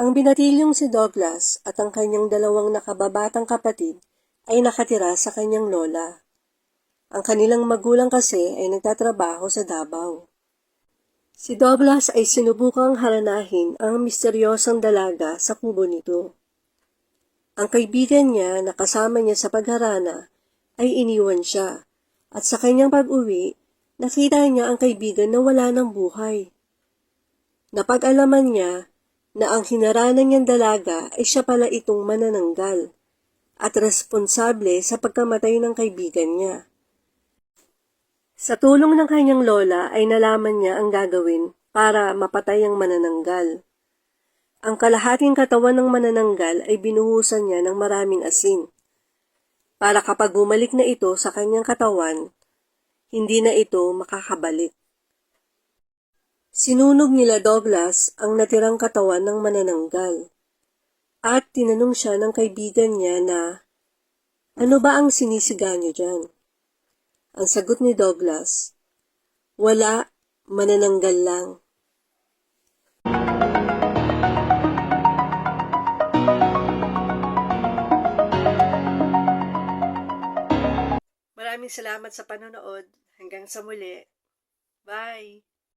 Ang binatilyong si Douglas at ang kanyang dalawang nakababatang kapatid ay nakatira sa kanyang lola. Ang kanilang magulang kasi ay nagtatrabaho sa Davao. Si Douglas ay sinubukang haranahin ang misteryosang dalaga sa kubo nito. Ang kaibigan niya na kasama niya sa pagharana ay iniwan siya at sa kanyang pag-uwi, nakita niya ang kaibigan na wala ng buhay. Napag-alaman niya na ang hinarana niyang dalaga ay siya pala itong manananggal at responsable sa pagkamatay ng kaibigan niya. Sa tulong ng kanyang lola ay nalaman niya ang gagawin para mapatay ang manananggal. Ang kalahating katawan ng manananggal ay binuhusan niya ng maraming asin. Para kapag bumalik na ito sa kanyang katawan, hindi na ito makakabalik. Sinunog nila Douglas ang natirang katawan ng manananggal. At tinanong siya ng kaibigan niya na, ano ba ang sinisiga niyo dyan? Ang sagot ni Douglas, wala, manananggal lang. Maraming salamat sa panonood. Hanggang sa muli. Bye!